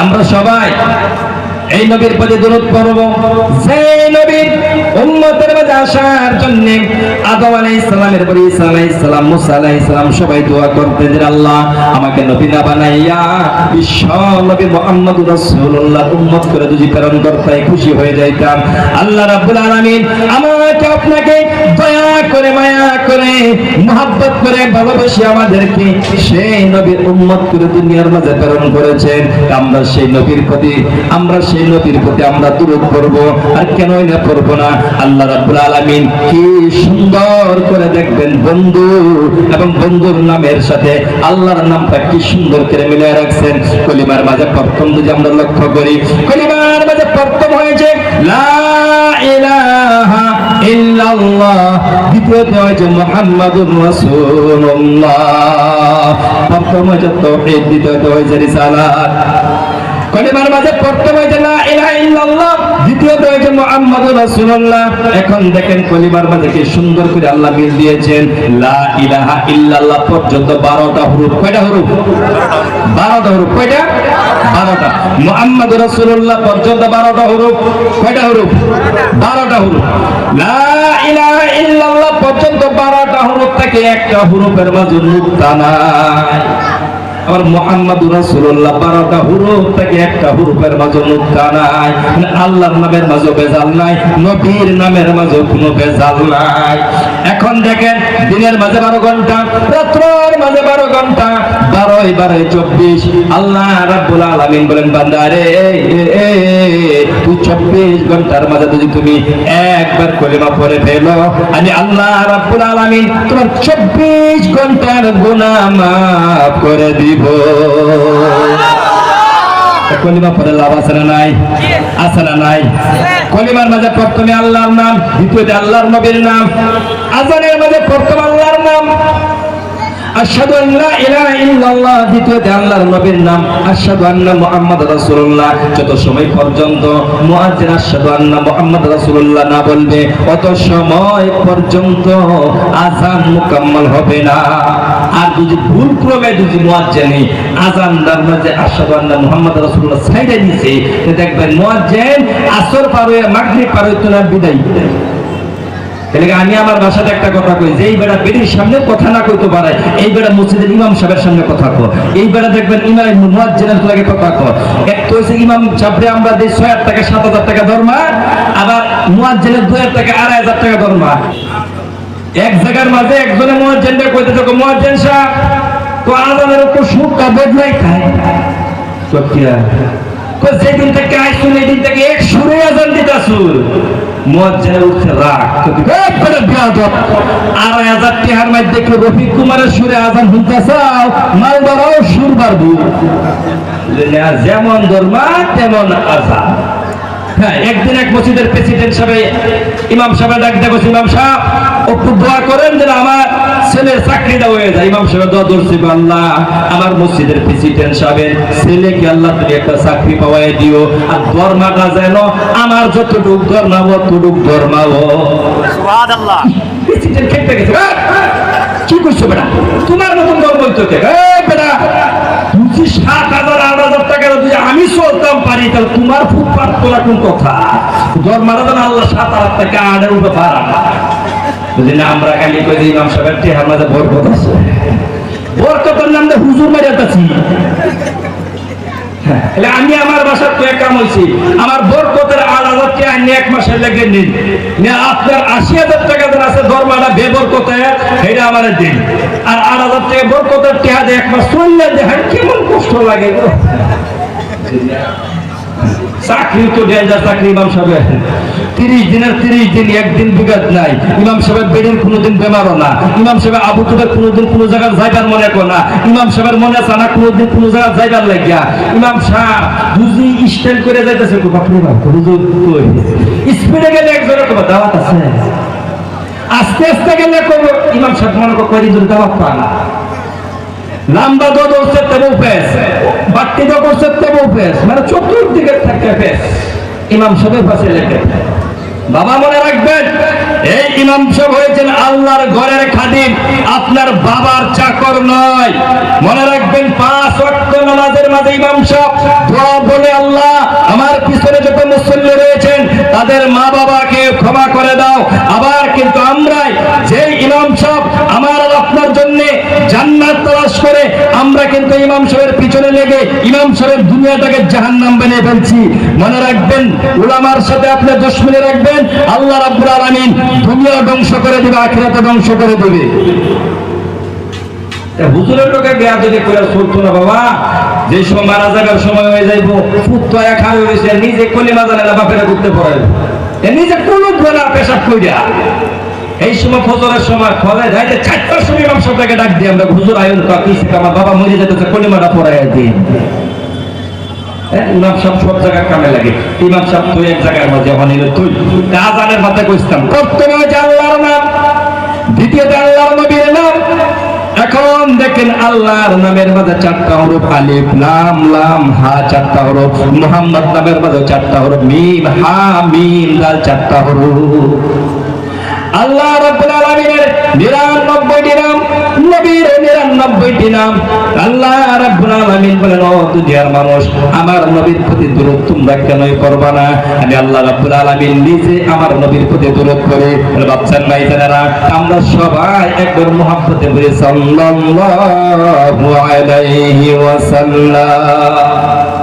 আমরা সবাই এই নবীর প্রতি দূরত করব যে নবীর উম্মতের মাঝে আসার জন্য আদম আলাইহিস সালামের পরে ঈসা আলাইহিস সালাম, মুসা আলাইহিস সালাম সবাই দোয়া করতেন যে আল্লাহ আমাকে নবী না বানাইয়া বিশ্ব নবী মুহাম্মদুর রাসূলুল্লাহ উম্মত করে যদি প্রেরণ করতে খুশি হয়ে যাইতাম। আল্লাহ রাব্বুল আলামিন আমাকে আপনাকে দয়া করে, মায়া করে, মহব্বত করে, ভালোবেসে আমাদেরকে সেই নবীর উম্মত করে দুনিয়ার মাঝে প্রেরণ করেছেন। আমরা সেই নবীর প্রতি, আমরা সেই নবীর প্রতি আমরা দূরত করব, আর কেন না করব না? আল্লাহ রাব্বুল আলামিন কি সুন্দর করে দেখবেন বন্ধু, এবং বন্ধুর নামের সাথে আল্লাহর নামটা কি সুন্দর করে মিলে রাখছেন। কলিমার মাঝে প্রথম যদি আমরা লক্ষ্য করি, কলিমার মাঝে প্রথম হয়েছে, লা ইলাহা ইল্লাল্লাহ। দ্বিতীয়তে হয়েছে মুহাম্মাদুর রাসূলুল্লাহ। প্রথম হয়েছে তাওহীদ দ্বিতীয়তে হয়েছে রিসালাত। কলিমার মাঝে প্রথম হয়েছে লা ইলাহা ইল্লাল্লাহ। দ্বিতীয়ত হয়েছে মুহাম্মাদুর রাসূলুল্লাহ। এখন দেখেন কলিমার মাঝে কি সুন্দর করে আল্লাহ মিল দিয়েছেন। লা ইলাহা ইল্লাল্লাহ পর্যন্ত 12টা হরফ কয়টা হরফ 12টা হরফ কয়টা? 12টা মুহাম্মাদুর রাসূলুল্লাহ পর্যন্ত 12টা হরফ কয়টা হরফ 12টা হরফ লা ইলাহা ইল্লাল্লাহ পর্যন্ত 12টা হরফ থেকে একটা হরফের মাঝে মুক্তা নাই। আমার মোহাম্মদ রাসূলুল্লাহ, বারোটা হুরুফ থেকে একটা হুরুফের মাঝে মুক্তা নাই মানে আল্লাহর নামের মাঝে বেজাল নাই, নবীর নামের মাঝে কোনো বেজাল নাই। এখন দেখেন দিনের মাঝে বারো ঘণ্টা রাত্রের মাঝে বারো ঘণ্টা। বারোই বারোই চব্বিশ। আল্লাহ রাব্বুল আলামিন বলেন বান্দা রে তুই চব্বিশ ঘণ্টার মাঝে যদি তুমি একবার কলিমা পড়ে ফেলো আমি আল্লাহ রাব্বুল আলামিন তোমার চব্বিশ ঘণ্টার গুনাহ মাফ করে দিব। কলিমা পরে লাভ আছে না নাই? আছে না নাই? কলিমার মাঝে প্রথমে আল্লাহর নাম দ্বিতীয়তে আল্লাহর নবীর নাম আজানের মাঝে প্রথম আল্লাহর নাম। আশহাদু আন ইলাহা ইল্লাল্লাহ দ্বিতীয়তে আল্লাহর নবীর নাম। আশহাদু আন্না মুহাম্মাদ রাসূলুল্লাহ। যত সময় পর্যন্ত মুয়াজ্জিন আশহাদু আন্না মুহাম্মাদ রাসূলুল্লাহ না বলবে, অত সময় পর্যন্ত আযান মুকাম্মাল হবে না। আর যদি ভুল ক্রমে যদি মুয়াজ্জিনি আযান দার মাঝে আশহাদু আন্না মুহাম্মাদ রাসূলুল্লাহ সাইডে দিছে দেখবেন মুয়াজ্জিন আসর পার হয়ে মাগরিব পার না বিদায়। আমি আমার ভাষাতে একটা কথা কই? যে এই বেড়া সামনে কথা না কইতে পারে এই বেড়া মসজিদের ইমাম সাহেবের সামনে কথা কো এই বেড়া দেখবেন ইমাম লাগে কথা কো এক তো ইমাম সাহেবরে আমরা দেই 6000 টাকা 7000 টাকা দরমা, আবার মুয়াজ্জিনের 2000 টাকা 2500 টাকা দরমা। এক জায়গার মাঝে একজনে মুয়াজ্জিনকে কইতে তো মুয়াজ্জিন সাহেব, তো আজানের উপর সুরটা বদলাই খায়। কই যেদিন থেকে আইসুন এই দিন থেকে এক সুরে আজান দিতাছুন মজ্জায় উঠছে রাগ। আড়াই হাজার টিহার মধ্যে কি রফিক কুমারের সুরে আজান শুনতেছাও মালদারাও সুর বাড়বো যেমন ধর্মা তেমন আজান হ্যাঁ একদিন এক মসজিদের প্রেসিডেন্ট সাহেব ইমাম সাহেব ডাক দেবো ইমাম সাহেব একটু দোয়া করেন যেন আমার ছেলের চাকরিটা হয়ে যায়। ইমাম সাহেব দোয়া ধরছি আল্লাহ আমার মসজিদের প্রেসিডেন্ট সাহেবের ছেলেকে আল্লাহ তুমি একটা চাকরি পাওয়াই দিও। আর ধর্মাটা যেন আমার যতটুক ধর্মাবো ততটুক ধর্মাবো প্রেসিডেন্ট খেপে গেছে। "এই, কি করছ বেটা? তোমার মতন ধর্ম হইতো কে এই বেটা বুঝি সাত হাজার আট হাজার টাকা যদি আমি তাহলে আমি আমার বাসার তো কাম হয়েছি আমার বরকতের টাকা নিয়ে এক মাসের লেগে নিন আপনার আশি হাজার টাকা যেন আছে ধর্মাটা বেবরকতে সেটা আমার দিন আর আট টাকা বরকতের টাকা দিয়ে এক মাস, চললে দেখেন কেমন কষ্ট লাগে চাকরি তো ডেঞ্জার চাকরি ইমাম সাহেব তিরিশ দিনের তিরিশ দিন, একদিন বিগত নাই। ইমাম সাহেবের বেডের কোনোদিন বেমারও না। ইমাম সাহেব আবু তুবের কোনোদিন কোনো জায়গায় যাইবার মনে কর না। ইমাম সাহেবের মনে আছে না কোনোদিন কোনো জায়গায় যাইবার লাগিয়া। ইমাম সাহেব বুঝি স্টাইল করে যাইতেছে। বাপরে বাপ স্পিডে গেলে একজনের তোমার দাওয়াত আছে? আস্তে আস্তে গেলে করব ইমাম সাহেব মনে কর দাওয়াত পা না। লাম্বা আকিদা করছে তবু ফেস মানে চতুর্দিকে থাকে ফেস। ইমাম পাশে বাবা মনে রাখবেন, এই ইমাম হয়েছেন আল্লাহর ঘরের খাদিম, আপনার বাবার চাকর নয়। মনে রাখবেন, পাঁচ অক্ট নামাজের মাঝে ইমাম সাহেব বলে আল্লাহ, আমার পিছনে যত মুসল্লি রয়েছেন, তাদের মা বাবাকে ক্ষমা করে দাও। আবার কিন্তু আমরাই যে ইমাম সাহেব জান্নাত তালাশ করে আমরা কিন্তু ইমাম সাহেবের পিছনে লেগে ইমাম সাহেবের দুনিয়াটাকে জাহান্নাম বানিয়ে ফেলছি। মনে রাখবেন, উলামার সাথে আপনি দুশ্মনী রাখবেন, আল্লাহ রাব্বুল আলামিন দুনিয়া ধ্বংস করে দিবে আখিরাত ধ্বংস করে দিবে। লোকে করে সময় মারা সময় হয়ে নিজে কলিমা জানে না বাপেরা করতে পারে নিজে কোনো পেশাব কইরা। এই সময় ফজরের সময় ফলে যাইতে চারটার সময় ইমাম সাহেবকে ডাক দিই আমরা হুজুর আয়ুন কাকি আমার বাবা মরে যেতেছে, কলিমাটা পড়াই দিন। ইমাম সাহেব সব জায়গায় কামে লাগে। ইমাম সাহেব তুই এক জায়গার মাঝে তুই। আজানের মাথায় প্রথমে আল্লাহর নাম দ্বিতীয়তে আল্লাহর নবীর নাম, এখন দেখেন আল্লাহর নামের মাঝে চারটা হরফ আলিফ, লাম লাম, হা চারটা হরফ, মুহাম্মদ নামের মাঝে চারটা হরফ, মিম, হা, মিম দাল চারটা হরফ। আল্লাহ রাব্বুল আলামিনের 99টি নাম, নবীর 99টি নাম। আল্লাহ রাব্বুল আলামিন বলেন, ও দুনিয়ার মানুষ, আমার নবীর প্রতি দূরত তোমরা কেনই করবা না? আমি আল্লাহ রাব্বুল আলামিন নিজে আমার নবীর প্রতি দূরত করে বাচ্চার ভাই বোনেরা আমরা সবাই একবার মুহাব্বতে বলি, সাল্লাল্লাহু আলাইহি ওয়াসাল্লাম।